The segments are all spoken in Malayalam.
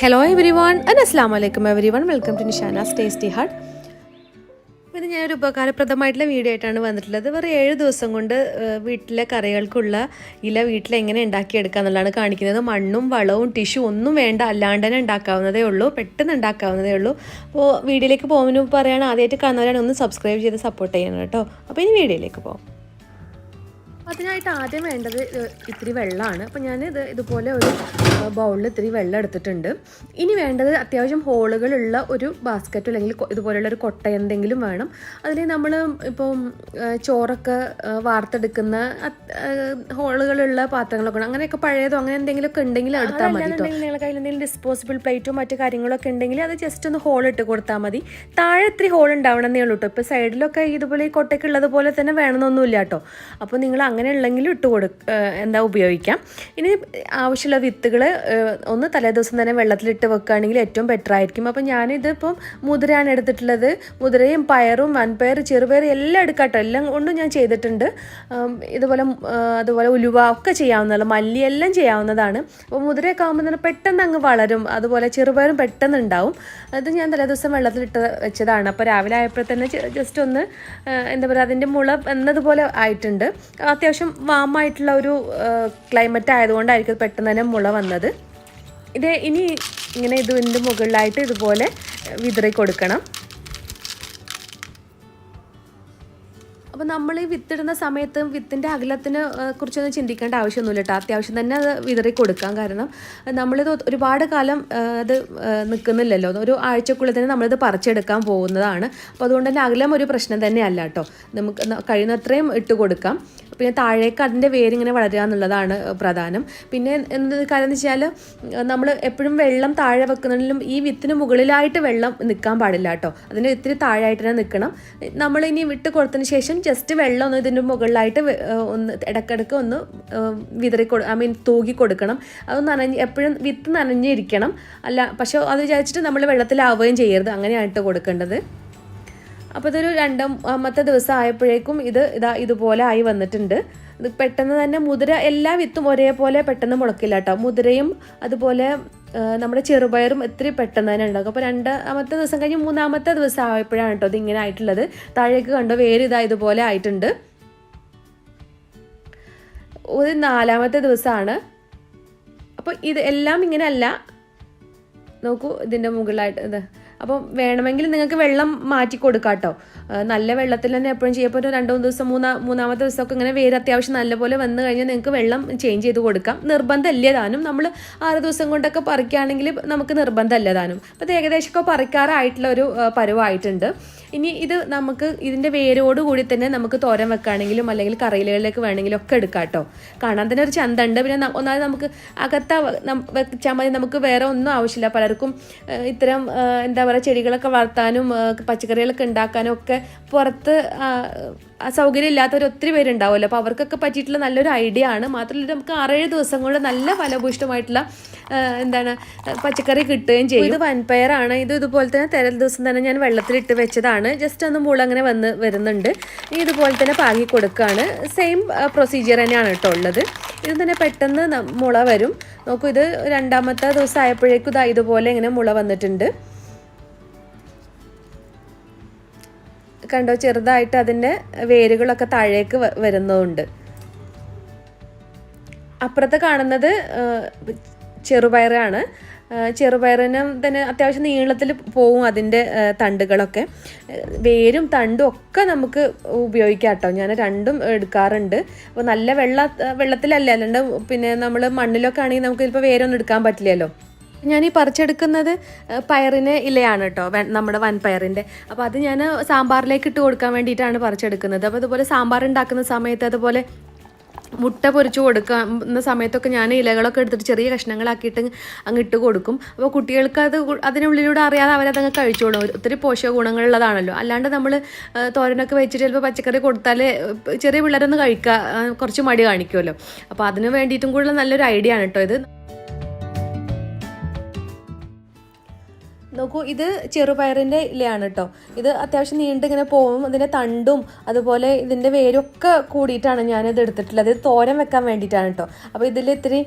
ഹലോ എവരി വൺ ആൻഡ് അസ്സാം വലൈക്കും every one welcome to Nishana's tasty heart ഇത് ഞാനൊരു ഉപകാരപ്രദമായിട്ടുള്ള വീഡിയോ ആയിട്ടാണ് വന്നിട്ടുള്ളത്. വെറും ഏഴ് ദിവസം കൊണ്ട് വീട്ടിലെ കറികൾക്കുള്ള ഇല വീട്ടിൽ എങ്ങനെ ഉണ്ടാക്കിയെടുക്കുക എന്നുള്ളതാണ് കാണിക്കുന്നത്. മണ്ണും വളവും ടിഷ്യൂ ഒന്നും വേണ്ട അല്ലാണ്ട് തന്നെ ഉണ്ടാക്കാവുന്നതേ ഉള്ളൂ. പെട്ടെന്ന് ഉണ്ടാക്കാവുന്നതേ ഉള്ളൂ. അപ്പോൾ വീഡിയോയിലേക്ക് പോകുന്നതിന് മുമ്പ് പറയുകയാണ് ആദ്യമായിട്ട് കാണുന്നവരാണ് ഒന്ന് സബ്സ്ക്രൈബ് ചെയ്ത് സപ്പോർട്ട് ചെയ്യണം കേട്ടോ. അപ്പോൾ ഇനി വീഡിയോയിലേക്ക് പോകാം. അതിനായിട്ട് ആദ്യം വേണ്ടത് ഇത് ഇത്തിരി വെള്ളമാണ്. അപ്പോൾ ഞാൻ ഇത് ഇതുപോലെ ഒരു ബൗളിൽ ഇത്തിരി വെള്ളം എടുത്തിട്ടുണ്ട്. ഇനി വേണ്ടത് അത്യാവശ്യം ഹോളുകളുള്ള ഒരു ബാസ്ക്കറ്റോ അല്ലെങ്കിൽ ഇതുപോലെയുള്ള ഒരു കൊട്ട എന്തെങ്കിലും വേണം. അതിൽ നമ്മൾ ഇപ്പം ചോറൊക്കെ വാർത്തെടുക്കുന്ന ഹോളുകളുള്ള പാത്രങ്ങളൊക്കെ അങ്ങനെയൊക്കെ പഴയതോ അങ്ങനെ എന്തെങ്കിലുമൊക്കെ ഉണ്ടെങ്കിൽ എടുത്താൽ മതി നിങ്ങളുടെ കയ്യിൽ എന്തെങ്കിലും ഡിസ്പോസിബിൾ പ്ലേറ്റോ മറ്റു കാര്യങ്ങളൊക്കെ ഉണ്ടെങ്കിൽ അത് ജസ്റ്റ് ഒന്ന് ഹോൾ ഇട്ട് കൊടുത്താൽ മതി. താഴെ ഇത്തിരി ഹോൾ ഉണ്ടാവണമെന്നേ ഉള്ളൂ കേട്ടോ ഇപ്പോൾ സൈഡിലൊക്കെ ഇതുപോലെ ഈ കൊട്ടയ്ക്ക് ഉള്ളത് പോലെ തന്നെ വേണമെന്നൊന്നുമില്ല കേട്ടോ അപ്പോൾ നിങ്ങൾ അങ്ങനെ ഉള്ളെങ്കിലും ഇട്ട് കൊടു എന്താ ഉപയോഗിക്കാം. ഇനി ആവശ്യമുള്ള വിത്തുകൾ ഒന്ന് തലേദിവസം തന്നെ വെള്ളത്തിലിട്ട് വെക്കുകയാണെങ്കിൽ ഏറ്റവും ബെറ്റർ ആയിരിക്കും. അപ്പം ഞാനിതിപ്പം മുതിരയാണ് എടുത്തിട്ടുള്ളത്. മുതിരയും പയറും വൻപയർ ചെറുപയർ എല്ലാം എടുക്കാട്ടോ. എല്ലാം കൊണ്ടും ഞാൻ ചെയ്തിട്ടുണ്ട്. ഇതുപോലെ അതുപോലെ ഉലുവ ഒക്കെ ചെയ്യാവുന്നതാണ്. മല്ലി എല്ലാം ചെയ്യാവുന്നതാണ്. അപ്പോൾ മുതിരയൊക്കെ ആകുമ്പോൾ തന്നെ പെട്ടെന്ന് അങ്ങ് വളരും. അതുപോലെ ചെറുപയറും പെട്ടെന്ന് ഉണ്ടാവും അത് ഞാൻ തലേദിവസം വെള്ളത്തിലിട്ട് വെച്ചതാണ്. അപ്പോൾ രാവിലെ ആയപ്പോൾ തന്നെ ജസ്റ്റ് ഒന്ന് എന്താ പറയുക അതിന്റെ മുള എന്നതുപോലെ ആയിട്ടുണ്ട്. അത്യാവശ്യം വാമായിട്ടുള്ള ഒരു ക്ലൈമറ്റ് ആയതുകൊണ്ടായിരിക്കും പെട്ടെന്ന് തന്നെ മുള വന്നത്. ഇത് ഇനി ഇങ്ങനെ ഇതിന്റെ മുകളിലായിട്ട് ഇതുപോലെ വിതറി കൊടുക്കണം. അപ്പോൾ നമ്മൾ ഈ വിത്തിടുന്ന സമയത്ത് വിത്തിന്റെ അകലത്തിന് കുറിച്ചൊന്നും ചിന്തിക്കേണ്ട ആവശ്യമൊന്നുമില്ല കേട്ടോ അത്യാവശ്യം തന്നെ അത് വിതറി കൊടുക്കാം കാരണം നമ്മളിത് ഒരുപാട് കാലം അത് നിൽക്കുന്നില്ലല്ലോ ഒരു ആഴ്ചക്കുള്ളിൽ തന്നെ നമ്മളിത് പറിച്ചെടുക്കാൻ പോകുന്നതാണ്. അപ്പോൾ അതുകൊണ്ട് തന്നെ അകലം ഒരു പ്രശ്നം തന്നെയല്ല കേട്ടോ നമുക്ക് കഴിയുന്നത്രയും ഇട്ട് കൊടുക്കാം. പിന്നെ താഴേക്ക് അതിന്റെ വേരിങ്ങനെ വളരുക എന്നുള്ളതാണ് പ്രധാനം. പിന്നെ എന്ത് കാര്യം വെച്ചാൽ നമ്മൾ എപ്പോഴും വെള്ളം താഴെ വെക്കുന്നതിലും ഈ വിത്തിന് മുകളിലായിട്ട് വെള്ളം നിൽക്കാൻ പാടില്ല കേട്ടോ അതിന് ഇത്തിരി താഴെയായിട്ട് തന്നെ നിൽക്കണം നമ്മൾ ഇനി വിട്ട് കൊടുത്തതിന് ശേഷം ജസ്റ്റ് വെള്ളം ഒന്ന് ഇതിന്റെ മുകളിലായിട്ട് ഒന്ന് ഇടയ്ക്കിടയ്ക്ക് ഒന്ന് വിതറി കൊടു ഐ മീൻ തൂകി കൊടുക്കണം. അത് നനഞ്ഞ് എപ്പോഴും വിത്ത് നനഞ്ഞിരിക്കണം. അല്ല പക്ഷേ അത് വിചാരിച്ചിട്ട് നമ്മൾ വെള്ളത്തിലാവുകയും ചെയ്യരുത്. അങ്ങനെയാണ് കൊടുക്കേണ്ടത്. അപ്പോൾ ഇതൊരു രണ്ടാം രണ്ടാമത്തെ ദിവസം ആയപ്പോഴേക്കും ഇത് ഇതാ ഇതുപോലെ ആയി വന്നിട്ടുണ്ട്. ഇത് പെട്ടെന്ന് തന്നെ മുതിര എല്ലാ വിത്തും ഒരേപോലെ പെട്ടെന്ന് മുളക്കില്ല കേട്ടോ. മുതിരയും അതുപോലെ നമ്മുടെ ചെറുപയറും ഇത്തിരി പെട്ടെന്ന് തന്നെ ഉണ്ടാക്കും അപ്പോൾ രണ്ടാമത്തെ ദിവസം കഴിഞ്ഞ് മൂന്നാമത്തെ ദിവസം ആയപ്പോഴാണ് കേട്ടോ ഇത് ഇങ്ങനെ ആയിട്ടുള്ളത്. താഴേക്ക് കണ്ടോ വേര് ഇതാ ഇതുപോലെ ആയിട്ടുണ്ട്. ഒരു നാലാമത്തെ ദിവസമാണ്. അപ്പോൾ ഇത് എല്ലാം ഇങ്ങനെയല്ല. നോക്കൂ ഇതിന്റെ മുകളിലായിട്ട് ഇത് അപ്പം വേണമെങ്കിൽ നിങ്ങൾക്ക് വെള്ളം മാറ്റി കൊടുക്കാം കേട്ടോ നല്ല വെള്ളത്തിൽ തന്നെ എപ്പോഴും ചെയ്യപ്പോൾ ഒരു രണ്ടു മൂന്ന് ദിവസം മൂന്നാ മൂന്നാമത്തെ ദിവസമൊക്കെ ഇങ്ങനെ വേര് അത്യാവശ്യം നല്ലപോലെ വന്നു കഴിഞ്ഞാൽ നിങ്ങൾക്ക് വെള്ളം ചേഞ്ച് ചെയ്ത് കൊടുക്കാം. നിർബന്ധമല്ല താനും. നമ്മൾ ആറ് ദിവസം കൊണ്ടൊക്കെ പറിക്കുകയാണെങ്കിൽ നമുക്ക് നിർബന്ധമല്ല താനും. അപ്പോൾ ഏകദേശമൊക്കെ പറിക്കാറായിട്ടുള്ള ഒരു പരുവായിട്ടുണ്ട്. ഇനി ഇത് നമുക്ക് ഇതിന്റെ വേരോട് കൂടി തന്നെ നമുക്ക് തോരൻ വെക്കുകയാണെങ്കിലും അല്ലെങ്കിൽ കറിയിലുകളിലേക്ക് വേണമെങ്കിലും ഒക്കെ എടുക്കാം കേട്ടോ. കാണാൻ തന്നെ ഒരു ചന്തണ്ട് പിന്നെ ഒന്നാമത് നമുക്ക് അകത്ത വെച്ചാൽ മതി. നമുക്ക് വേറെ ഒന്നും ആവശ്യമില്ല. പലർക്കും ഇത്തരം എന്താ പറയുക ചെടികളൊക്കെ വളർത്താനും പച്ചക്കറികളൊക്കെ ഉണ്ടാക്കാനും ഒക്കെ പുറത്ത് സൗകര്യം ഇല്ലാത്തവർ ഒത്തിരി പേരുണ്ടാവുമല്ലോ. അപ്പോൾ അവർക്കൊക്കെ പറ്റിയിട്ടുള്ള നല്ലൊരു ഐഡിയ ആണ്. മാത്രമല്ല നമുക്ക് ആറേഴ് ദിവസം കൊണ്ട് നല്ല ഫലഭൂഷ്ടമായിട്ടുള്ള എന്താണ് പച്ചക്കറി കിട്ടുകയും ചെയ്യും. ഇത് വൻപയറാണ് ഇത് ഇതുപോലെ തന്നെ തെരൽ ദിവസം തന്നെ ഞാൻ വെള്ളത്തിലിട്ട് വെച്ചതാണ്. ജസ്റ്റ് ഒന്ന് മുള അങ്ങനെ വന്ന് വരുന്നുണ്ട്. ഇനി ഇതുപോലെ തന്നെ പാകി കൊടുക്കുകയാണ്. സെയിം പ്രൊസീജിയർ തന്നെയാണ് കേട്ടോ ഉള്ളത്. ഇത് തന്നെ പെട്ടെന്ന് മുള വരും. നോക്കൂ ഇത് രണ്ടാമത്തെ ദിവസം ആയപ്പോഴേക്കും ഇതാ ഇതുപോലെ ഇങ്ങനെ മുള വന്നിട്ടുണ്ട്. കണ്ടോ ചെറുതായിട്ട് അതിന്റെ വേരുകളൊക്കെ താഴേക്ക് വരുന്നതുണ്ട്. അപ്പുറത്ത് കാണുന്നത് ചെറുപയറാണ്. ചെറുപയറിന് തന്നെ അത്യാവശ്യം നീളത്തിൽ പോവും അതിന്റെ തണ്ടുകളൊക്കെ. വേരും തണ്ടും ഒക്കെ നമുക്ക് ഉപയോഗിക്കാം കേട്ടോ. ഞാൻ രണ്ടും എടുക്കാറുണ്ട്. അപ്പോൾ നല്ല വെള്ള വെള്ളത്തിലല്ല? അല്ലാണ്ട് പിന്നെ നമ്മൾ മണ്ണിലൊക്കെ ആണെങ്കിൽ നമുക്ക് ചിലപ്പോൾ വേരൊന്നും എടുക്കാൻ പറ്റില്ലല്ലോ. ഞാൻ ഈ പറിച്ചെടുക്കുന്നത് പയറിന് ഇലയാണ് കേട്ടോ. നമ്മുടെ വൻപയറിന്റെ അപ്പോൾ അത് ഞാൻ സാമ്പാറിലേക്ക് ഇട്ട് കൊടുക്കാൻ വേണ്ടിയിട്ടാണ് പറിച്ചെടുക്കുന്നത്. അപ്പോൾ അതുപോലെ സാമ്പാർ ഉണ്ടാക്കുന്ന സമയത്ത് അതുപോലെ മുട്ട പൊരിച്ച് കൊടുക്കുന്ന സമയത്തൊക്കെ ഞാൻ ഇലകളൊക്കെ എടുത്തിട്ട് ചെറിയ കഷ്ണങ്ങളാക്കിയിട്ട് അങ്ങ് ഇട്ട് കൊടുക്കും. അപ്പോൾ കുട്ടികൾക്ക് അത് അതിനുള്ളിലൂടെ അറിയാതെ അവരതങ്ങ് കഴിച്ചോളും. ഒത്തിരി പോഷക ഗുണങ്ങളുള്ളതാണല്ലോ. അല്ലാണ്ട് നമ്മൾ തോരനൊക്കെ വെച്ചിട്ട് ചിലപ്പോൾ പച്ചക്കറി കൊടുത്താൽ ചെറിയ പിള്ളേരൊന്ന് കഴിക്കുക കുറച്ച് മടി കാണിക്കുമല്ലോ അപ്പോൾ അതിന് വേണ്ടിയിട്ടും കൂടുതൽ നല്ലൊരു ഐഡിയ ആണ് കേട്ടോ ഇത്. നോക്കൂ ഇത് ചെറുപയറിന്റെ ഇലയാണ് കേട്ടോ ഇത് അത്യാവശ്യം നീണ്ടിങ്ങനെ പോകും ഇതിന്റെ തണ്ടും അതുപോലെ ഇതിന്റെ വേരൊക്കെ കൂടിയിട്ടാണ് ഞാനിത് എടുത്തിട്ടുള്ളത്. ഇത് തോരൻ വെക്കാൻ വേണ്ടിയിട്ടാണ് കേട്ടോ അപ്പോൾ ഇതിൽ ഇത്തിരി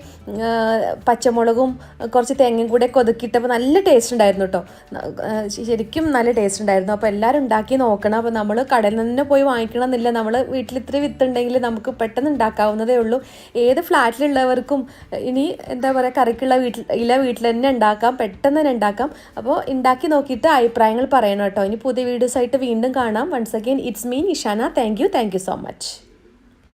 പച്ചമുളകും കുറച്ച് തേങ്ങയും കൂടെ കൊതുക്കിയിട്ടപ്പോൾ നല്ല ടേസ്റ്റ് ഉണ്ടായിരുന്നു കേട്ടോ ശരിക്കും നല്ല ടേസ്റ്റ് ഉണ്ടായിരുന്നു. അപ്പോൾ എല്ലാവരും ഉണ്ടാക്കി നോക്കണം. അപ്പോൾ നമ്മൾ കടയിൽ നിന്ന് പോയി വാങ്ങിക്കണം എന്നില്ല നമ്മൾ വീട്ടിൽ ഇത്തിരി വിത്തുണ്ടെങ്കിൽ നമുക്ക് പെട്ടെന്ന് ഉണ്ടാക്കാവുന്നതേ ഉള്ളൂ. ഏത് ഫ്ലാറ്റിലുള്ളവർക്കും ഇനി എന്താ പറയുക കറിക്കുള്ള വീട്ടിൽ ഇല വീട്ടിൽ തന്നെ ഉണ്ടാക്കാം പെട്ടെന്ന് തന്നെ ഉണ്ടാക്കാം. അപ്പോൾ ഉണ്ടാക്കി നോക്കിയിട്ട് അഭിപ്രായങ്ങൾ പറയണം കേട്ടോ. ഇനി പുതിയ വീഡിയോസ് ആയിട്ട് വീണ്ടും കാണാം. Once again it's mean Ishana thank you thank you so much